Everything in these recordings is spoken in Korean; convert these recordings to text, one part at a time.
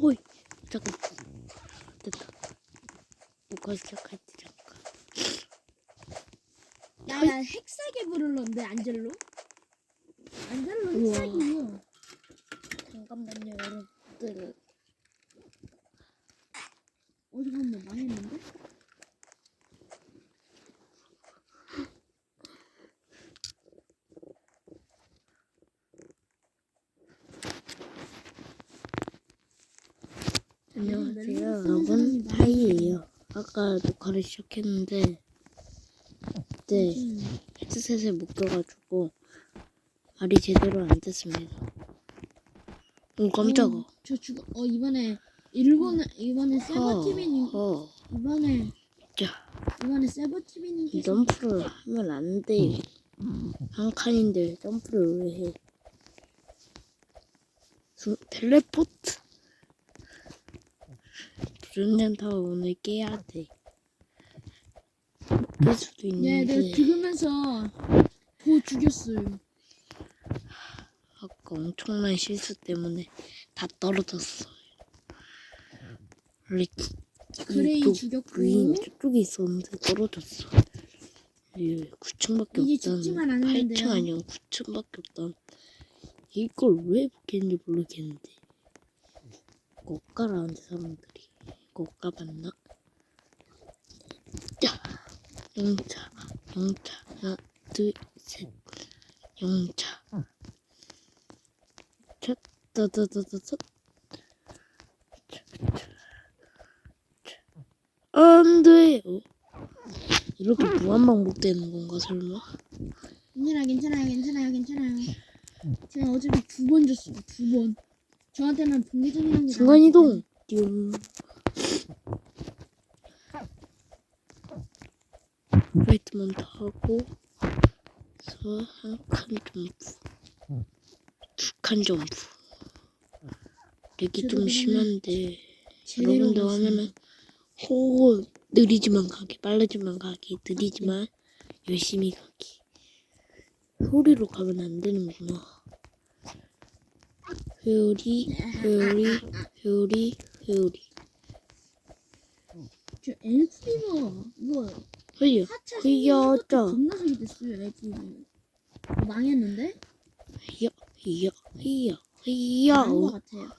오이 잠깐 됐다 뭐가 시작할지 잠깐 야, 나 핵사계 부르는데 안젤로? 안젤로 우와. 핵사기요. 잠깐만요 여러분들 어 잠깐만 망했는데? 안녕하세요 여러분 하이예요 아까 녹화를 시작했는데 네 음. 헤드셋을 못 껴가지고 말이 제대로 안 됐습니다 오 깜짝아 어, 저 죽어. 어 이번에 일본 이번에 세버 티비님 허 이번에 자, 이번에 세버티비님께서 점프를 하면 안 돼. 한 칸인데 점프를 왜 해? 수, 텔레포트. 브랜드 타워 오늘 깨야 돼. 깰 수도 예, 있는데 내가 들으면서 더 죽였어요. 아까 엄청난 실수 때문에 다 떨어졌어. 원래 그레이 이쪽 죽였고 위인 저쪽에 있었는데 떨어졌어. 예, 9층밖에 이제 없다는 죽지만 않았는데요. 8층 아니면 9층밖에 없다는 이걸 왜 못했는지 모르겠는데 못 가라는데 사람들이 못 가봤나? 자, 영차, 영차, 하나, 둘, 셋, 영차. 차, 따다다다다. 안 돼. 어? 이렇게 무한 반복 되는 건가 설마? 괜찮아 괜찮아요 괜찮아요 괜찮아요. 제가 어차피 두번 졌어요 두 번. 저한테는 분기점이라는 게 순간 이동. 띵. 라이트먼트 하고 서한칸 점프, 두 칸 점프. 여기 좀 심한데 여러분들. 하면은 호 느리지만 가기, 빠르지만 가기, 느리지만 열심히 가기. 소리로 가면 안 되는구나. 회오리, 회오리, 회오리, 회오리. 저 엘프리버 이거 짜. 것도 겁나 소리 됐어요 엘프리버. 이거 망했는데? 회요, 회요, 회요, 회요. 망한 것 같아요.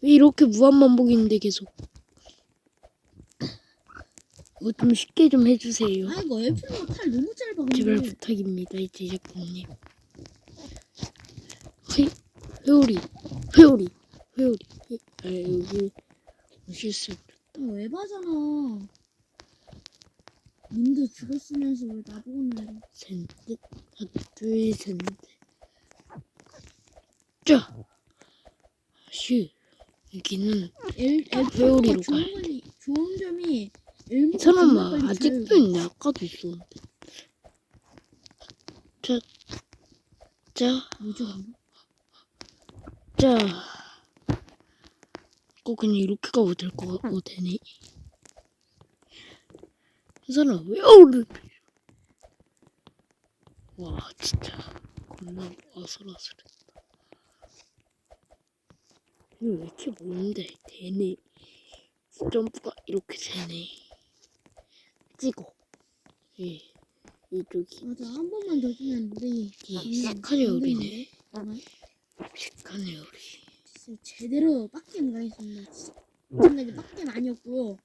왜 이렇게 무한 반복인데 계속. 이거 좀 쉽게 좀 해주세요. 아 이거 엘프리버 탈 너무 짧아 근데. 제발 부탁입니다, 이 제작자님. 회, 회오리, 회오리, 회오리. 회, 아, 여기 실수. 이거 에바잖아. 님도 죽었으면서 왜 넷, 하나, 둘, 셋, 넷. 자, 슈. 여기는 엘 회오리로 엘프리버가 좋은 점이 좋은 사람아 아직도 있네. 아까도 있었는데. 자, 자, 뭐죠? 자. 꼭 그냥 이렇게 가도 될거 같고 되네. 이 사람 왜 오를? 와 진짜 겁나 아슬아슬했다. 이거 왜 이렇게 먼데 되네. 점프가 이렇게 되네. 찍어. 예, 이쪽이 맞아 한 번만 더 주면 우리 이 시카네 요리네. 정말 시카네 요리. 진짜 제대로 빡겜 가겠습니다. 엄청나게 빡겜 아니었고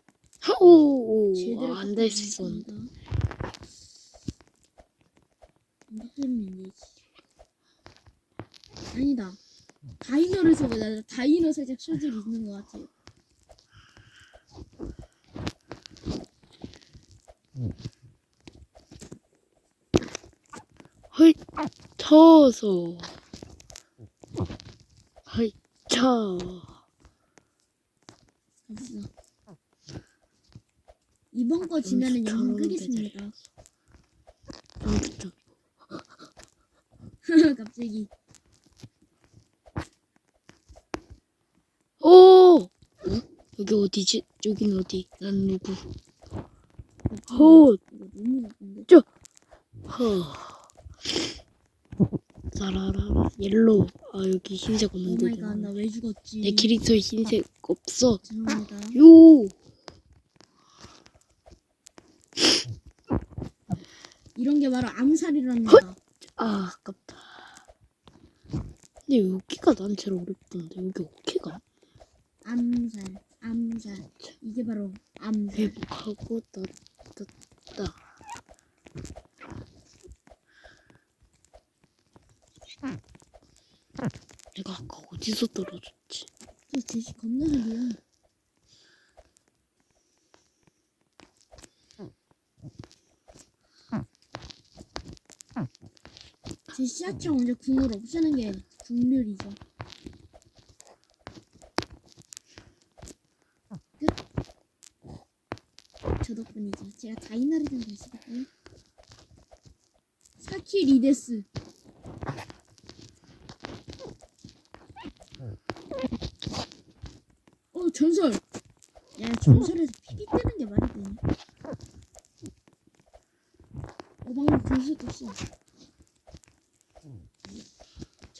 요. 오, 제대로 안될수 있었는데. 빡겜이 되지. 아니다. 다이너를 써보자. 다이너 살짝 소질이 있는 것 같아요. 헐, 쳐서. 헐, 쳐. 갑시다. 이번 거 지면은 점수 영상 끄겠습니다. 갑자기. 오! 어? 여기 어디지? 여긴 어디? 난 누구? 호, 나쁜데. 허. 사라라라, 옐로우. 아 여기 흰색 없는데 오마이갓 나왜 죽었지? 내 캐릭터에 흰색 없어 죄송합니다. 요 이런 게 바로 암살이랍니다. 아, 아깝다. 근데 여기가 난 제일 어렵던데 여기 어깨가 암살, 암살. 이게 바로 암살. 회복하고 따따따. 내가 아까 어디서 떨어졌지? 저 제시 겁나 느려. 제 시야청 먼저 궁을 없애는 게 국룰이죠. 끝. 저 덕분이죠. 제가 다이나리를 됐었고요. 사키 리데스. 어 전설. 야 전설에서 피비 뜨는 게 말이 되니? 어 방금 전설 떴어.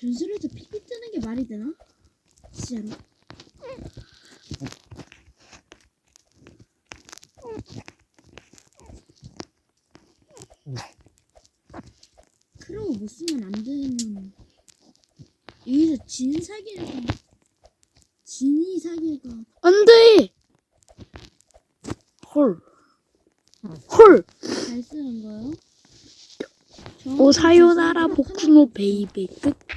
전설에서 피비 뜨는 게 말이 되나? 진짜로? 크로우 못 쓰면 안 되는 여기서 진 사기가 진이 사기가 안 돼. 헐. 헐. 잘 쓰는 거요? 오 사요나라 복수노 베이베 끝.